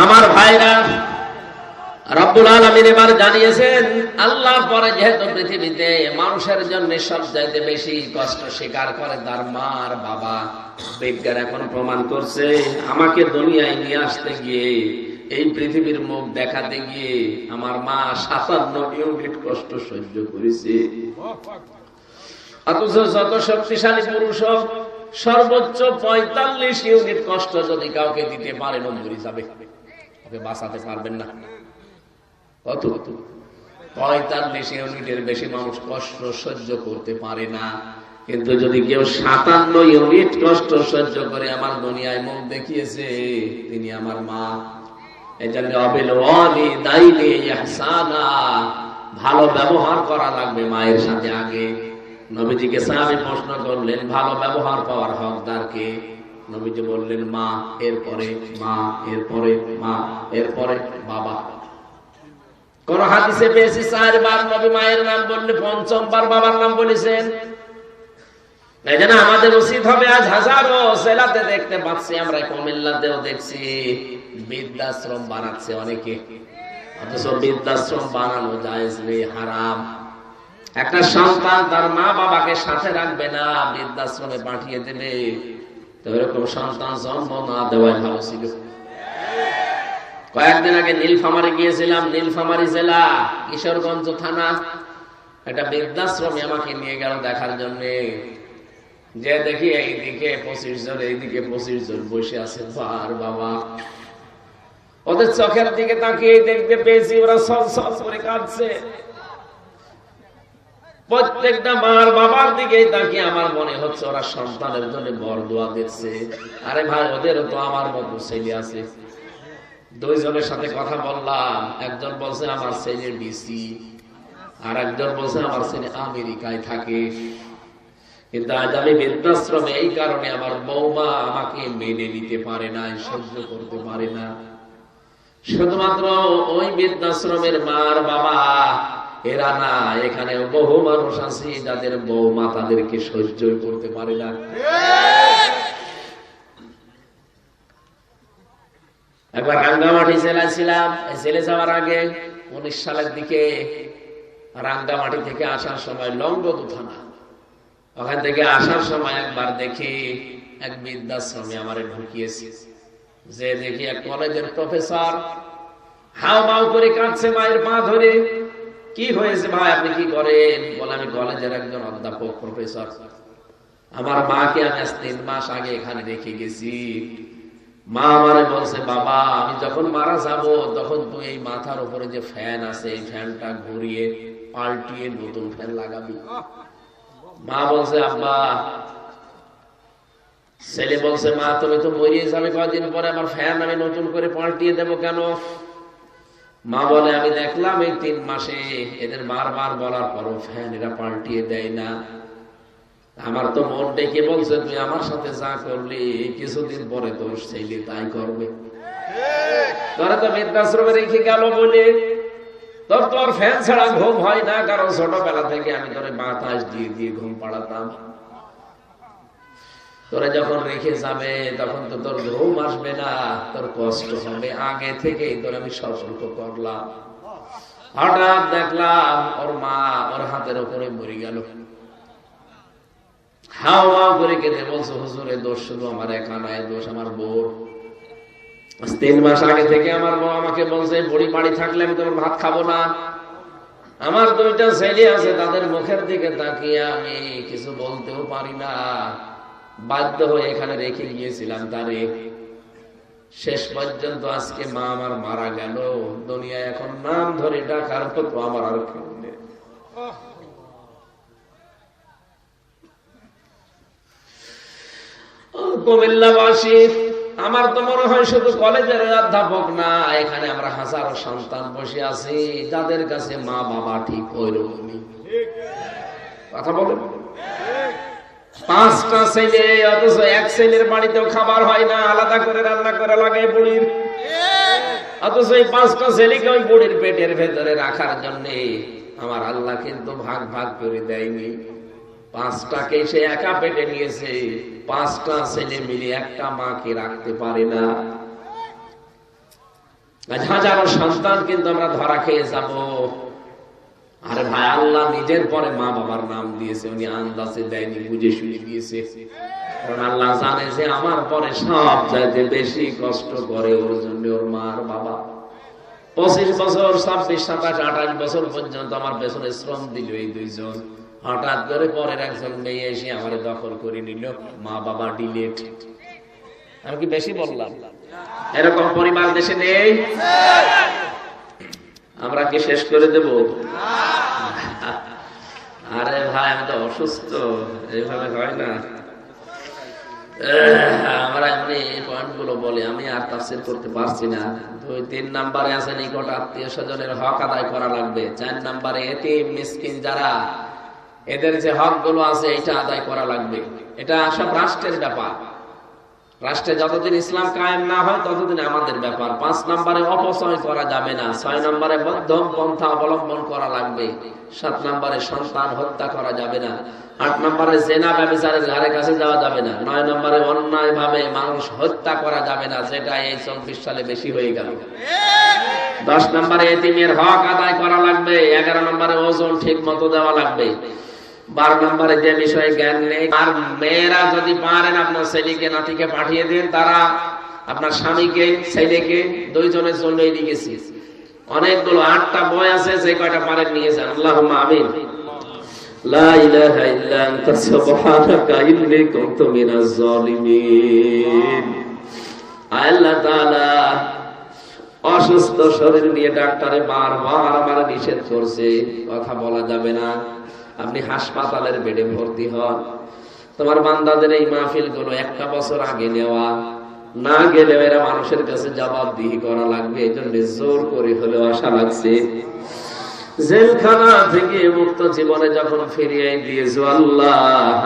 আমার ভাইরা রব্বুল আলমিন এবার জানিয়েছেন আল্লাহর পরে যেহেতু পৃথিবীতে মানুষের জন্য বেশি কষ্ট স্বীকার করে তার মার বাবা, বিজ্ঞান এখন প্রমাণ করছে, আমাকে দুনিয়ায় নিয়ে আসতে গিয়ে, এই পৃথিবীর মুখ দেখাতে গিয়ে আমার মা সাতান্ন ইউনিট কষ্ট সহ্য করেছে। অথচ যত শক্তিশালী পুরুষ সর্বোচ্চ পঁয়তাল্লিশ ইউনিট কষ্ট যদি কাউকে দিতে পারেন মরে যাবে। বাঁচাতে পারবেন না। কত? পঁয়তাল্লিশ ইউনিটের বেশি মানুষ কষ্ট সহ্য করতে পারে না। কিন্তু যদি কেউ সাতান্ন ইউনিট কষ্ট সহ্য করে, আমার দুনিয়ায় মুখ দেখিয়েছে, তিনি আমার মা। ভালো ব্যবহার করা লাগবে মায়ের সাথে আগে। নবীজিকে সাহাবী প্রশ্ন করলেন, ভালো ব্যবহার পাওয়ার হকদার কে? নবীজি বললেন, মা, এরপরে মা এরপরে মা, এরপরে, বাবা। কোন হাদিসে পেয়েছি, চারবার নবী মায়ের নাম বললে পঞ্চমবার বাবার নাম বলেছেন। আমাদের উচিত হবে আজ হাজারো জেলাতে দেখতে পাচ্ছি, আমরা কুমিল্লাতেও দেখছি, বৃদ্ধাশ্রম বানাচ্ছে অনেকে। অথচ বৃদ্ধাশ্রম বানানো যায় হারাম। একটা সন্তান তার মা বাবাকে সাথে রাখবে না, বৃদ্ধাশ্রমে পাঠিয়ে দেবে। কয়েকদিন আগে গিয়েছিলাম, নীলফামারি জেলা, কিশোরগঞ্জ থানা। একটা বৃদ্ধাশ্রমে আমাকে নিয়ে গেল দেখার জন্য। যে দেখি এইদিকে পঁচিশ জন, এইদিকে পঁচিশ জন বসে আছে। আর বাবা। ওদের চোখের দিকে তাকিয়ে দেখতে পেয়েছি ওরা সব সব করে কাঁদছে। প্রত্যেকটা মার বাবার দিকে তাকিয়ে আমার মনে হচ্ছে ওরা সন্তানের জন্য বর দোয়া দিচ্ছে। আরে ভাই ওদেরও তো আমার মতো ছেলে আছে। দুইজনের সাথে কথা বললাম, একজন বলছে আমার ছেলে ডিসি, আর একজন বলছে আমার ছেলে আমেরিকায় থাকে। কিন্তু আজ আমি বৃদ্ধাশ্রমে এই কারণে আমার বৌমা আমাকে মেনে নিতে পারে না, সহ্য করতে পারে না। শুধুমাত্র ওই বৃদ্ধাশ্রমের মার বাবা এরা না এখানে বহু মানুষ আছে, যাদের বৌমা তাদেরকে সহ্য করতে পারে না। একবার রাঙ্গামাটি জেলায় ছিলাম জেলে যাওয়ার আগে উনিশ সালের দিকে রাঙ্গামাটি থেকে আসার সময় লঙ্গদু থানা। ওখান থেকে আসার সময় একবার দেখি এক বৃদ্ধাশ্রমে আমারে ঢুকিয়েছি। যে দেখি এক কলেজের প্রফেসর হাও মাও করে কাঁদছে মায়ের পা ধরে। কি হয়েছে ভাই? আপনি কি করেন? বলে আমি কলেজের একজন অধ্যাপক, প্রফেসর। আমার মাকে আমি আজ তিন মাস আগে এখানে রেখে গেছি। মা আমারে বলছে, বাবা, আমি যখন মারা যাব, তখন তুই এই মাথার উপরে যে ফ্যান আছে, এই ফ্যানটা ঘুরিয়ে পাল্টিয়ে নতুন ফ্যান লাগাবি। মা বলছে, আব্বা, ছেলে বলছে, মা, তুমি তো মরিয়ে যাবে কদিন পরে, আমার ফ্যান আমি নতুন করে পাল্টিয়ে দেবো কেন? মা বলে, আমি দেখলাম এই তিন মাসে এদের বারবার বলার পরও ফ্যান এরা পাল্টিয়ে দেয় না। আমার তো মন ডেকে বলছে, তুই আমার সাথে যা করলি, কিছুদিন পরে তোর ছেলে তাই করবে। তোরা তো বৃদ্ধাশ্রমে রেখে গেল বলে, তোর তোর ফ্যান ছাড়া ঘুম হয় না, কারণ ছোটবেলা থেকে আমি তোরে বাতাস দিয়ে দিয়ে ঘুম পাড়াতাম। তোরা যখন রেখে যাবে, তখন তো তোর ঘুম আসবে না, তোর কষ্ট হবে। আগে থেকেই তোর আমি সতর্ক করলাম। হঠাৎ দেখলাম ওর মা ওর হাতের ওপরে মরে গেল। করে বলছো দোষ শুধু আমার একা দোষ আমার বোর তিন মাস আগে থেকে আমার বউ আমাকে বলছে বড়ি বাড়ি থাকলে আমি তোমার ভাত খাব না। আমার দুইটা ছেলে আছে, তাদের মুখের দিকে তাকিয়ে আমি কিছু বলতেও পারি না। বাধ্য হয়ে এখানে রেখে গিয়েছিলাম তারে। শেষ পর্যন্ত আজকে মা আমার মারা গেল। দুনিয়ায় এখন নাম ধরে ডাকার মতো আমার আর কেউ আমার তো মনে হয় শুধু কলেজের অধ্যাপক না, এখানে আমরা হাজারো সন্তান বসে আছি, যাদের কাছে মা বাবা ঠিক ওইরকমই কথা বলেন। পাঁচটা ছেলে, অথচ এক ছেলের বাড়িতেও খাবার হয় না, আলাদা করে রান্না করে লাগে বুড়ির। অথচ এই পাঁচটা ছেলেকে ওই বুড়ির পেটের ভেতরে রাখার জন্য আমার আল্লাহ কিন্তু ভাগ ভাগ করে দেয়নি। পাঁচটাকে সে একা পেটে নিয়েছে, পাঁচটা ছেলে মিলে একটা মাকে রাখতে পারে না। হাজারো সন্তান কিন্তু আমরা ধরা খেয়ে যাব। আরে ভাই, আল্লাহ নিজের পরে মা বাবার নাম দিয়েছে, উনি আন্দাজে দেয়নি, বুঝে শুনে দিয়েছে। আল্লাহ জানে যে আমার পরে সব বেশি কষ্ট করে, ওর জন্য ওর মা আর বাবা। পঁচিশ বছর, ছাব্বিশ, সাতাশ, আঠাশ বছর পর্যন্ত আমার পেছনে শ্রম দিল এই দুইজন। হঠাৎ করে পরের একজন মেয়ে এসে আমার দখল করে নিল, মা বাবা ডিলেট। আমি কি বেশি বললাম? এরকম পরিবার দেশে নেই? আমরা কি শেষ করে দেব? আরে ভাই, আমি তো অসুস্থ। এইভাবে হয় না। আমরা এমনি পয়েন্টগুলো বলে, আমি আর তাফসির করতে পারছি না। দুই, তিন নাম্বারে আছে নিকট আত্মীয় স্বজনের হক আদায় করা লাগবে। চার নাম্বারে এতিম, মিসকিন যারা, এদের যে হকগুলো আছে এটা আদায় করা লাগবে। এটা সব রাষ্ট্রের ব্যাপার। রাষ্ট্রে যতদিন ইসলাম কায়েম না হয়, ততদিন আমাদের ব্যাপার। পাঁচ নম্বরে অপচয় করা যাবে না, ছয় নম্বরে মধ্যম পন্থা অবলম্বন করা লাগবে। সাত নম্বরে সন্তান হত্যা করা যাবে না, আট নম্বরে জেনা ব্যবচারের ধারে কাছে যাওয়া যাবে না, নয় নম্বরে অন্যায় ভাবে মানুষ হত্যা করা যাবে না সেটা এই চব্বিশ সালে বেশি হয়ে গেল। দশ নম্বরে এতিমের হক আদায় করা লাগবে, এগারো নম্বরে ওজন ঠিক মতো দেওয়া লাগবে। বারো নম্বরে যে বিষয়ে জ্ঞান নেই আর মেয়েরা যদি পারেন আপনার ছেলেকে, নাতিকে পাঠিয়ে দিন, তারা আপনার স্বামীকে, ছেলেকে, দুইজনের জন্য লিখেছি। অনেকগুলো, আটটা বই আছে, যে কয়টা পারেন নিয়ে যান। আল্লাহ আমিন অসুস্থ শরীর নিয়ে ডাক্তারে বারবার আমার নিষেধ করছে, কথা বলা যাবে না। আপনি হাসপাতালের বেডে ভর্তি হন। তোমার বান্দাদের এই মাহফিলগুলো একটা বছর আগে নেওয়া। না গেলেও এরা মানুষের কাছে জবাবদিহি করা লাগবে এই জন্য জোর করে হলেও আশা লাগছে। জেলখানা থেকে মুক্ত জীবনে যখন ফিরিয়ে দিয়েছ, আল্লাহ,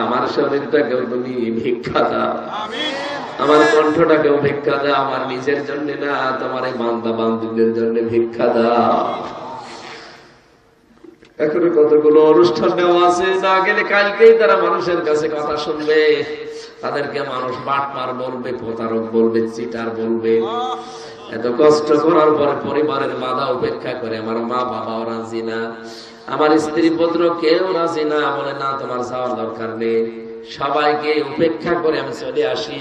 আমার শরীরটাকেও তুমি ভিক্ষা দাও। আমার কণ্ঠটাকেও ভিক্ষা দাও, আমার নিজের জন্য না, তোমার এই বান্দা বান্ধবদের জন্য ভিক্ষা দাও। এখনও কতগুলো অনুষ্ঠান নেওয়া আছে, না গেলে কালকেই তারা মানুষের কাছে কথা শুনবে। তাদেরকে মানুষ বাটমার বলবে, প্রতারক বলবে, চিটার বলবে। এত কষ্ট করার পরে পরিবারের বাধা উপেক্ষা করে আমার মা বাবাও রাজি না। আমার স্ত্রী পুত্র কেউ রাজি না, বলে, না, তোমার যাওয়ার দরকার নেই। সবাইকে উপেক্ষা করে আমি চলে আসি।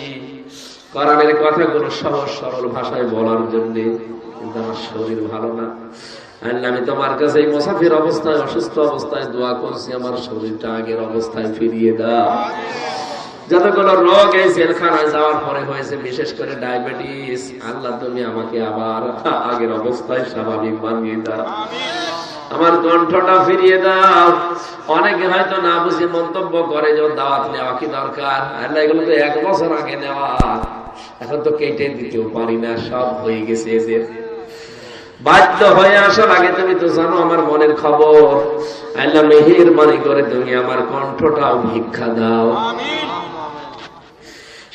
কোরআনের কথাগুলো সহজ সরল ভাষায় বলার জন্য, কিন্তু আমার শরীর ভালো না। আল্লাহ আমি তোমার কাছে এই মুসাফির অবস্থায়, অসুস্থ অবস্থায় দোয়া করছি, আমার শরীরটা আগের অবস্থায় ফিরিয়ে দাও। মন্তব্য করে যে দাওয়াত নেওয়া কি দরকার? এগুলো তো এক বছর আগে নেওয়া। এখন তো কেটে দিতেও পারি না, সব হয়ে গেছে এদের। বাধ্য হয়ে আসার আগে তুমি তো জানো আমার মনের খবর। আল্লাহ মেহের মানি করে তুমি আমার কণ্ঠটাও ভিক্ষা দাও।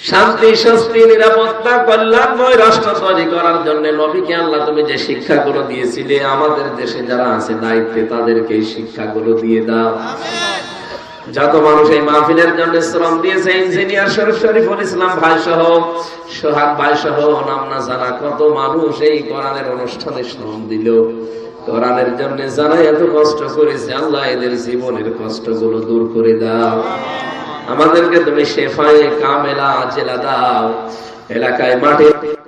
শান্তি, স্বস্তি, নিরাপত্তা, কল্যাণময় রাষ্ট্র তৈরি করার জন্য নবীকে আল্লাহ তুমি যে শিক্ষাগুলো দিয়েছিলে, আমাদের দেশে যারা আছে দায়িত্বে তাদেরকে এই শিক্ষাগুলো দিয়ে দাও। যত মানুষ এই মাহফিলের জন্য শ্রম দিয়েছে ইঞ্জিনিয়ার শরীফ শরীফুল ইসলাম ভাই সহ সোহাগ ভাই সহ নাম না জানা কত মানুষ এই কোরআনের অনুষ্ঠানে শ্রম দিল। কোরআনের জন্য যারা এত কষ্ট করেছে, আল্লাহ এদের জীবনের কষ্টগুলো দূর করে দাও। আমাদেরকে তুমি শেফায়ে কামেলা জেলা দাও। এলাকায় মাঠে